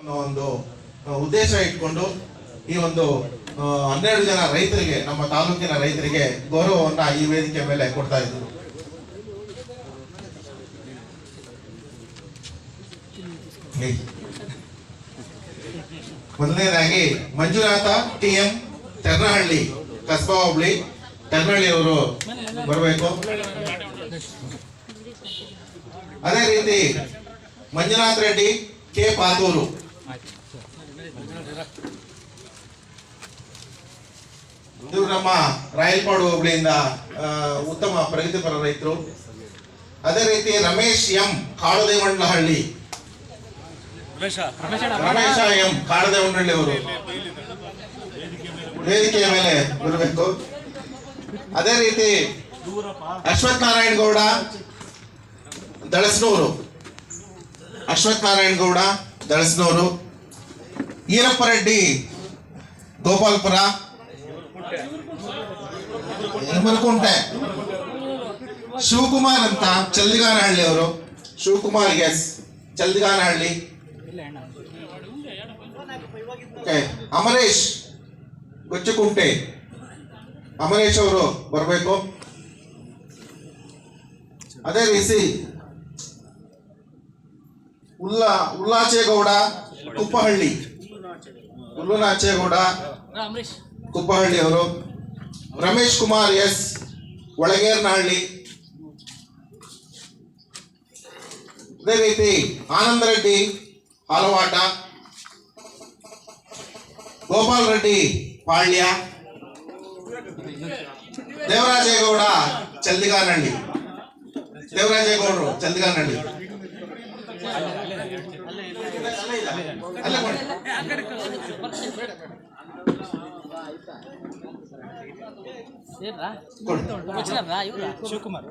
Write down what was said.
ಅನ್ನೋ ಒಂದು ಉದ್ದೇಶ ಇಟ್ಕೊಂಡು ಈ ಒಂದು ಹನ್ನೆರಡು ಜನ ರೈತರಿಗೆ, ನಮ್ಮ ತಾಲೂಕಿನ ರೈತರಿಗೆ ಗೌರವವನ್ನ ಈ ವೇದಿಕೆ ಮೇಲೆ ಕೊಡ್ತಾ ಇದ್ರು. ಮೊದಲನೇದಾಗಿ ಮಂಜುನಾಥ, ಟಿ ಎಂ ತೆರ್ನಹಳ್ಳಿ ಕಸ್ಬಾ ಹೋಬ್ಳಿ. ತೆರ್ನಹಳ್ಳಿ ಅವರು ಬರಬೇಕು. ಅದೇ ರೀತಿ ಮಂಜುನಾಥ್ ರೆಡ್ಡಿ, ಕೆ ಪಾತೂರು. ನಮ್ಮ ರಾಯಲ್ಪಾಡು ಹೋಬಳಿಯಿಂದ ಉತ್ತಮ ಪ್ರಗತಿಪರ ರೈತರು. ಅದೇ ರೀತಿ ರಮೇಶ್ ಎಂ ಕಾಳದೇವಣ್ಣಹಳ್ಳಿ ರಮೇಶ ಎಂ ಕಾಳದೇವಣ್ಣಹಳ್ಳಿ ಅವರು. ವೇದಿಕೆಯ ಮೇಲೆ ಬರಬೇಕು. ಅದೇ ರೀತಿ ಅಶ್ವಥ್ ನಾರಾಯಣ ಗೌಡ, ದಳಸ್ನೂರು. ಅಶ್ವಥ್ ನಾರಾಯಣ ಗೌಡ ದಳಸ್ನೂರು ಈರಪ್ಪ ರೆಡ್ಡಿ, ಗೋಪಾಲ್ಪುರ ಯಮನಕುಂಟೆ ಶಿವಕುಮಾರ್ ಅಂತ ಚಲ್ದಿಗಾನಹಳ್ಳಿ ಅವರು. ಶಿವಕುಮಾರ್ ಎಸ್ ಚಲ್ದಿಗಾನಹಳ್ಳಿ ಅಮರೇಶ್, ಗೊಚ್ಚಕುಂಟೆ. ಅಮರೇಶ್ ಅವರು ಬರಬೇಕು. ಅದೇ ರೀತಿ ಉಲ್ಲಾ ಉಲ್ಲಾಚೇಗೌಡ ಕುಪ್ಪಹಳ್ಳಿ ಉಲ್ಲುನಾಚೇಗೌಡ ಕುಪ್ಪಹಳ್ಳಿ ಅವರು ರಮೇಶ್ ಕುಮಾರ್ ಎಸ್ ಒಳಗೇರ್ನಹಳ್ಳಿ ಅದೇ ರೀತಿ ಆನಂದ ರೆಡ್ಡಿ ಹಾಲವಾಟ ಗೋಪಾಲ್ ರೆಡ್ಡಿ ಪಾಳ್ಯ ದೇವರಾಜೇಗೌಡ ಚಲ್ದಿಗಾನಹಳ್ಳಿ ದೇವರಾಜೇಗೌಡರು ಚಲ್ದಿಗಾನಹಳ್ಳಿ ಅಲ್ಲೇ ಕೊಡಿ. ಕೊಡಿ. ಶಿವಕುಮಾರ್.